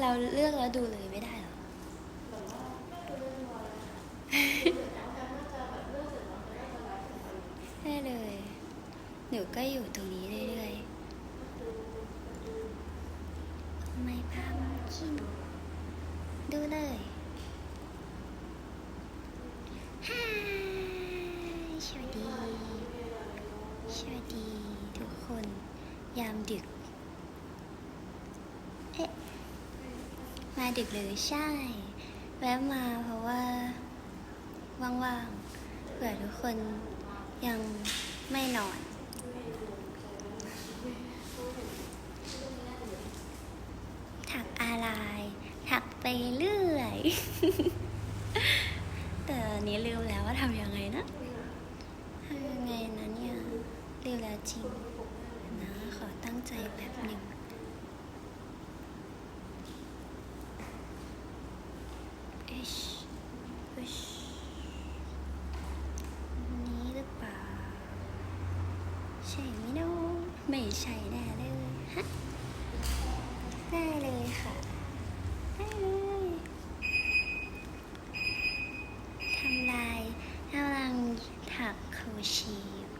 เราเลือกแล้วดูเลยไม่ได้เหรอได้เลย หนูก็อยู่ตรงนี้เรื่อยๆ ไม่พามากินดูเลยฮ่าสวัสดี สวัสดีทุกคน ยามดึก มาดึกเลยใช่ แวะมาเพราะว่า ว่างๆเผื่อทุกคนยังไม่นอนถักอะไรถักไปเรื่อย แต่อันนี้ลืมแล้วว่าทำยังไงนะทำยังไงนะเนี่ยลืมแล้วจริงนะขอตั้งใจแบบหนึ่ง อิชอิช นี้หรือเปล่า ใช่ไหมเน้องไม่ใช่แน่เลยฮะได้เลยค่ะได้เลยทำลายกำลังถักโครเชีอยู่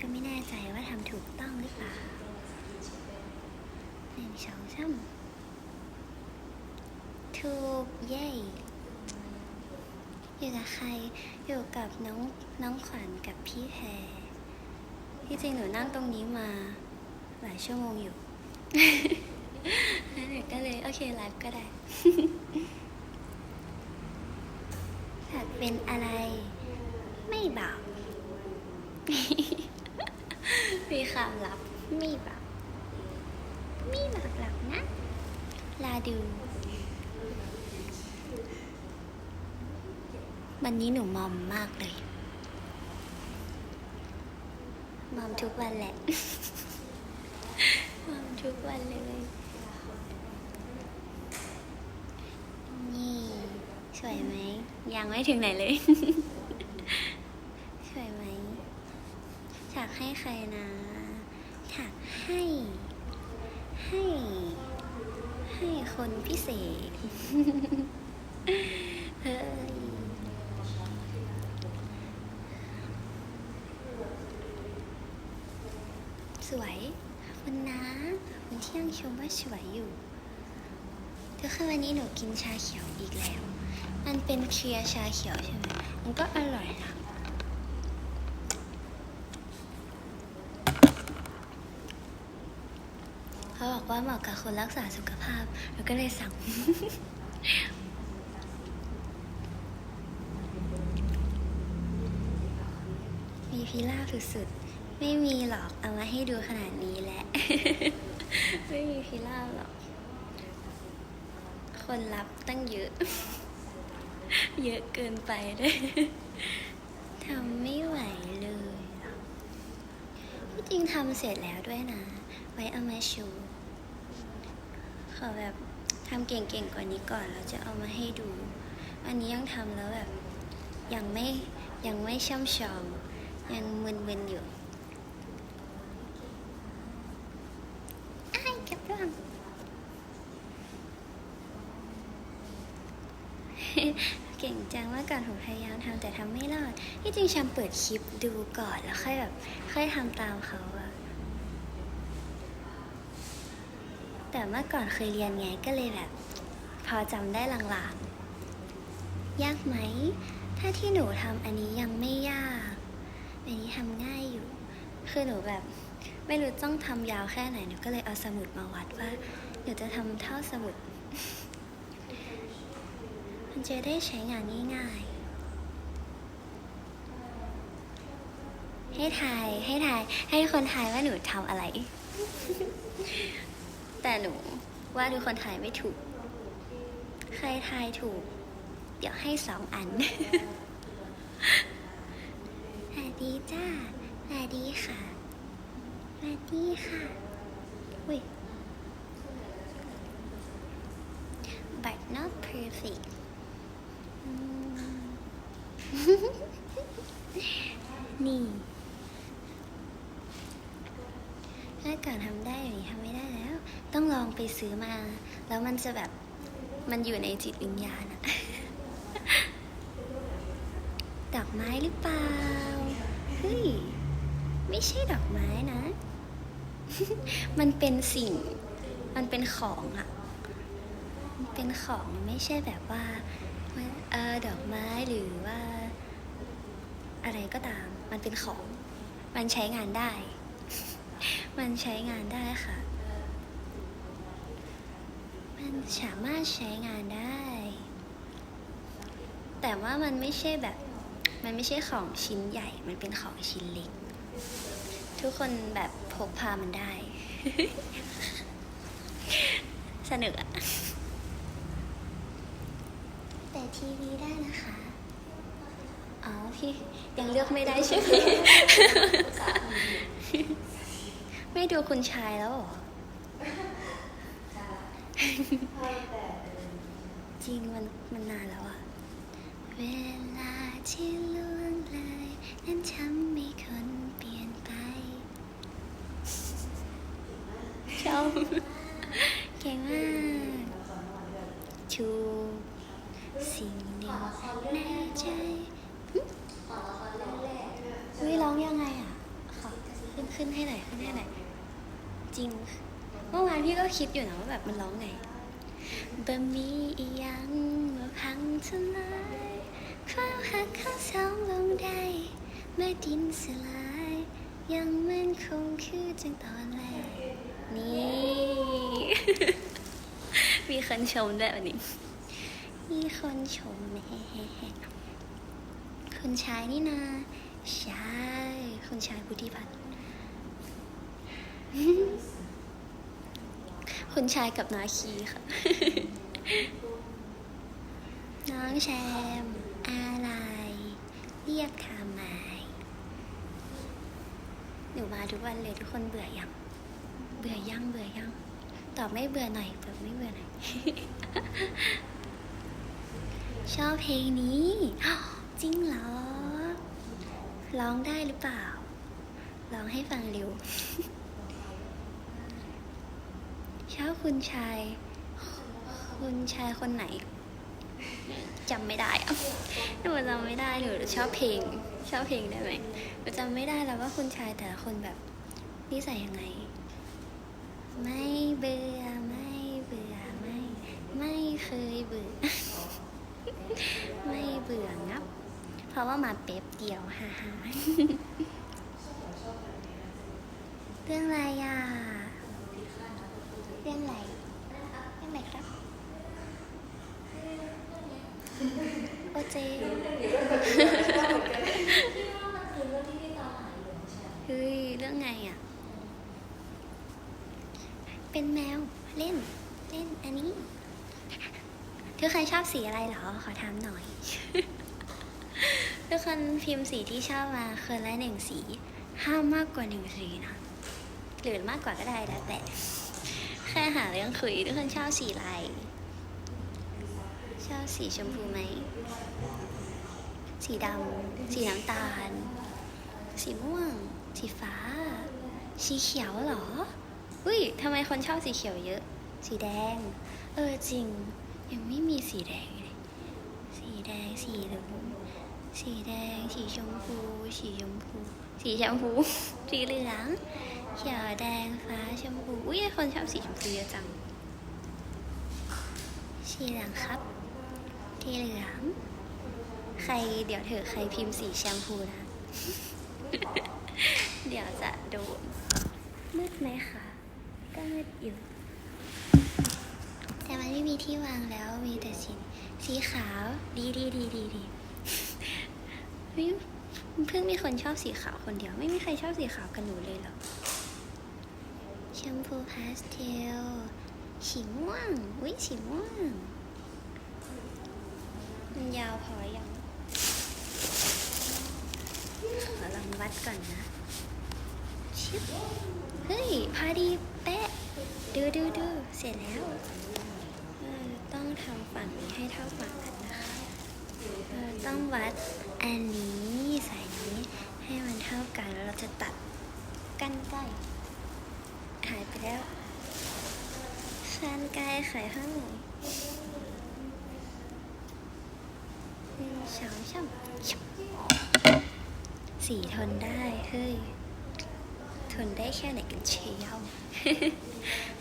ก็ไม่แน่ใจว่าทำถูกต้องหรือเปล่าหนึ่งสองสาม ถูกเย้อยู่กับใคร อยู่กับน้องน้องขวัญกับพี่แพรที่จริงหนูนั่งตรงนี้มาหลายชั่วโมงอยู่แล้วหนูก็เลย โอเคไลฟ์ก็ได้ถักเป็นอะไร ไม่บอกมีความลับไม่บอกไม่บอกหรอกนะ ลาดู วันนี้หนูมอมมากเลย มอมทุกวันแหละ มอมทุกวันเลย นี่ สวยไหม ยังไม่ถึงไหนเลย สวยไหมถักให้ใครนะถักให้ ให้ ให้คนพิเศษ เฮ้ย สวยขอบคุณนะขอบคุณที่ยงชมว่าสวยอยู่ก็คือวันนี้หนูกินชาเขียวอีกแล้ว มันเป็นเคลียร์ชาเขียวใช่ไหม มันก็อร่อยนะ เขา บอกว่าเหมาะกับคนรักษาสุขภาพเราก็เลยสั่ง มีพิล่าสุดๆ ไม่มีหรอกเอามาให้ดูขนาดนี้แหละ ไม่มีพิล่าหรอก คนรับตั้งเยอะ เยอะเกินไปด้วยทำไม่ไหวเลยที่จริงทำเสร็จแล้วด้วยนะ ไว้เอามาชู ขอแบบทำเก่งๆกว่านี้ก่อนแล้วจะเอามาให้ดู อันนี้ยังทำแล้วแบบยังไม่ยังไม่ช่ำชองยังมึนๆอยู่อ้ายกลับร่างเก่งจังเมื่อก่อนผมพยายามทำแต่ทำไม่รอดที่จริงฉันเปิดคลิปดูก่อนแล้วค่อยแบบค่อยทำตามเขาอะแต่ เมื่อก่อนเคยเรียนไงก็เลยแบบ พอจำได้ลางๆ ยากไหม ถ้าที่หนูทำอันนี้ยังไม่ยาก อันนี้ทำง่ายอยู่ คือหนูแบบไม่รู้ต้องทำยาวแค่ไหน หนูก็เลยเอาสมุดมาวัดว่า หนูจะทำเท่าสมุด มันจะได้ใช้งานง่ายๆให้ทายให้ทายให้คนทายว่าหนูทำอะไร แต่หนูว่าทุกคนทายไม่ถูก ใครทายถูก เดี๋ยวให้สองอันสวัสดีจ้าสวัสดีค่ะสวัสดีค่ะอุ้ย but not perfect นี่ก็ก่อนทำได้อย่างนี้ทำไม่ได้ ต้องลองไปซื้อมา แล้วมันจะแบบมันอยู่ในจิตวิญญาณอะดอกไม้หรือเปล่า เฮ้ย ไม่ใช่ดอกไม้นะ มันเป็นสิ่ง มันเป็นของอะมันเป็นของไม่ใช่แบบว่าเออดอกไม้หรือว่า อะไรก็ตาม มันเป็นของ มันใช้งานได้ มันใช้งานได้ค่ะ มันสามารถใช้งานได้ แต่ว่ามันไม่ใช่แบบ มันไม่ใช่ของชิ้นใหญ่ มันเป็นของชิ้นเล็ก ทุกคนแบบพกพามันได้ สนุกอะแต่ทีวีได้นะคะอ๋อพี่ยังเลือกไม่ได้ใช่ไหม ไม่ดูคุณชายแล้วเหรอ จริงมันมันนานแล้วอะเวลาที่ล่วงเลยนั้นทำให้คนเปลี่ยนไปชอบเก่งมากชูสิ่งหนึ่งในใจหึเฮ้ยร้องยังไงอะขอขึ้นขึ้นให้หน่อยขึ้นให้หน่อยจริง เมื่อวานพี่ก็คิดอยู่นะว่าแบบมันร้องไงบ่มีอีหยังมาพังทลายความหักของสองลงได้เมื่อดินสลาย ยังมั่นคงคือจังตอนแรก นี่ มีคนชมด้วยวันนี้ มีคนชมแม่คุณชายนี่นาใช่คุณชายพุทธิพัฒน์ คุณชายกับนาคีค่ะ น้องแชม อะไร เรียกทำไมหนูมาทุกวันเลยทุกคนเบื่อยัง เบื่อยังเบื่อยัง ตอบไม่เบื่อหน่อยตอบไม่เบื่อหน่อยชอบเพลงนี้จริงเหรอ ร้องได้หรือเปล่า ร้องให้ฟังเร็ว ชอบคุณชาย คุณชายคนไหนจำไม่ได้อะหนูจำไม่ได้หนูชอบเพลง ชอบเพลงได้ไหมหนูจำไม่ได้แล้วว่าคุณชายแต่ละคนแบบนิสัยยังไง ไม่เบื่อไม่เบื่อไม่ ไม่เคยเบื่อ ไม่เบื่องับ เพราะว่ามาเป๊บเดียวฮ่าฮ่าเรื่องอะไรอะ เรื่องอะไรเรื่องอะไรครับโอเจเฮ้ยเรื่องไงอะ เป็นแมวเล่น เล่นอันนี้ทุกคนชอบสีอะไรเหรอ ขอถามหน่อย ทุกคนพิมพ์สีที่ชอบมาคนละหนึ่งสี ห้ามมากกว่าหนึ่งสีนะ หรือมากกว่าก็ได้แล้วแต่แค่ หาเรื่องคุยทุกคนชอบสีอะไรชอบสีชมพูไหม สีดำ สีน้ำตาล สีม่วง สีฟ้า สีเขียวเหรอ อุ้ยทำไมคนชอบสีเขียวเยอะ สีแดง เออจริง ยังไม่มีสีแดงเลย สีแดง สีเหลือง สีแดง สีชมพู สีชมพู สีชมพู สีเหลือง เขียวแดงฟ้าชมพู อุ้ยคนชอบสีชมพูเยอะจัง สีเหลืองครับ สีเหลือง ใครเดี๋ยวเถอะใครพิมพ์สีแชมพูนะ เดี๋ยวจะโดนมืดไหมคะ ก็มืดอยู่ แต่มันไม่มีที่วางแล้วมีแต่สีสีขาว ดีดีดีดีดี ฮ้ยเพิ่งมีคนชอบสีขาวคนเดียว ไม่มีใครชอบสีขาวกันหนูเลยหรอแชมพูพาสเทลสีม่วงอุ้ยสีม่วงมันยาวพอยังขอลองวัดก่อนนะชิบเฮ้ย พอดีเป๊ะดูดูดูเสร็จแล้ว ต้องทำฝั่งนี้ให้เท่าฝั่งนั้น ต้องวัดอันนี้สายนี้ให้มันเท่ากันแล้วเราจะตัดกันใกล้แล้วแฟนกายขายให้หนึ่งสองสามชุบสีทนได้เฮ้ยทนได้แค่ไหนกันเชียว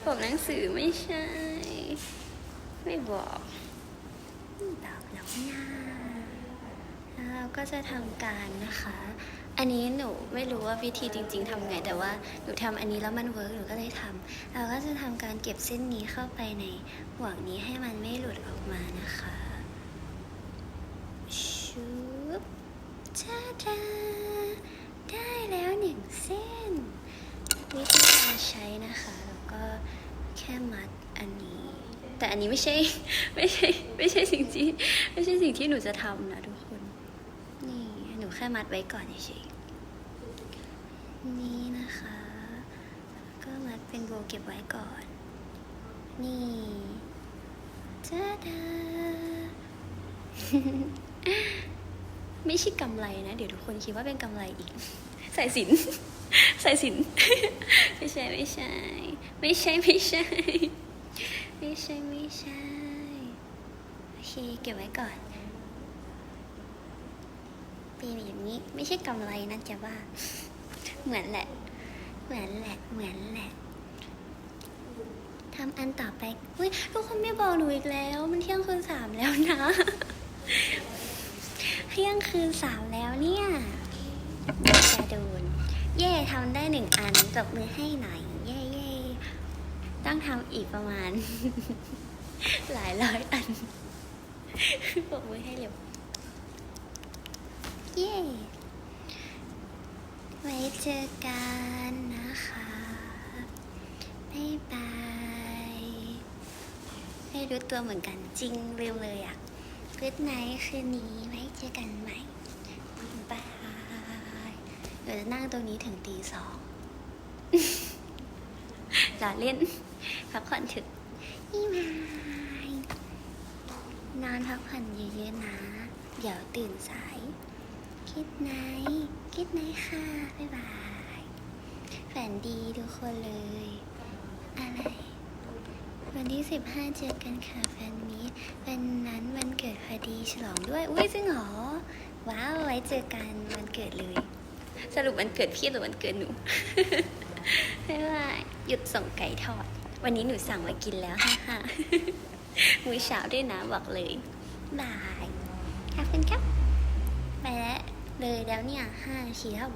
ผมหนังสือไม่ใช่ ไม่บอกไม่บอกหรอกนะ แล้วเราก็จะทำการนะคะ อันนี้หนูไม่รู้ว่าวิธีจริง ๆทำไง แต่ว่าหนูทำอันนี้แล้วมันเวิร์กหนูก็เลยทำเราก็จะทำการเก็บเส้นนี้เข้าไปในห่วงนี้ให้มันไม่หลุดออกมานะคะชุบจ้าดาได้แล้วหนึ่งเส้น วิธีการใช้นะคะ แล้วก็แค่มัดอันนี้ แต่อันนี้ไม่ใช่ไม่ใช่ไม่ใช่สิ่งที่ไม่ใช่สิ่งที่หนูจะทำนะทุกคน นี่หนูแค่มัดไว้ก่อนเฉยๆนี่นะคะ ก็มัดเป็นโบเก็บไว้ก่อน นี่จ้าดาไม่ใช่กำไรนะ เดี๋ยวทุกคนคิดว่าเป็นกำไรอีก ใสายสินใสายสิน ไม่ใช่ไม่ใช่ ไม่ใช่ไม่ใช่ ใช่ไม่ใช่โอเคเก็บไว้ก่อนเป็นอย่างนี้ไม่ใช่กำไรนะจะว่า เหมือนแหละ เหมือนแหละ เหมือนแหละทำอันต่อไปอุ้ยทุกคนไม่บอกหนูอีกแล้ว มันเที่ยงคืนสามแล้วนะเที่ยงคืนสามแล้วเนี่ยจะโดนเย่ทำได้หนึ่งอันตบมือให้หน่อย ต้องทำอีกประมาณ หลายร้อยอันปรบมือให้เร็ว เย่ไว้เจอกันนะคะ บ๊ายบาย ไม่รู้ตัวเหมือนกันจริงเร็วเลยอะกูดไนท์คืนนี้ไว้เจอกันใหม่บายเดี๋ยวจะนั่งตรงนี้ถึงตีสอง ลาเล่นพักผ่อนถึกนี่มานอนพักผ่อนเยอะๆนะ เดี๋ยวตื่นสาย คิดไนคิดไนค่ะ บ๊ายบายฝันดีทุกคนเลย อะไร วันที่สิบห้าเจอกันค่ะแฟนมีวันนั้นวันเกิดพอดีฉลองด้วย อุ้ยจริงเหรอ ว้าว ไว้เจอกันวันเกิดเลย สรุปวันเกิดพี่หรือวันเกิดหนู ไม่ว่าหยุดส่งไก่ทอด วันนี้หนูสั่งมากินแล้วฮ่าฮ่ามื้อเช้าด้วยนะบอกเลยบายขอบคุณครับ ไปแล้วเลยแล้วเนี่ยห้านาทีแล้ว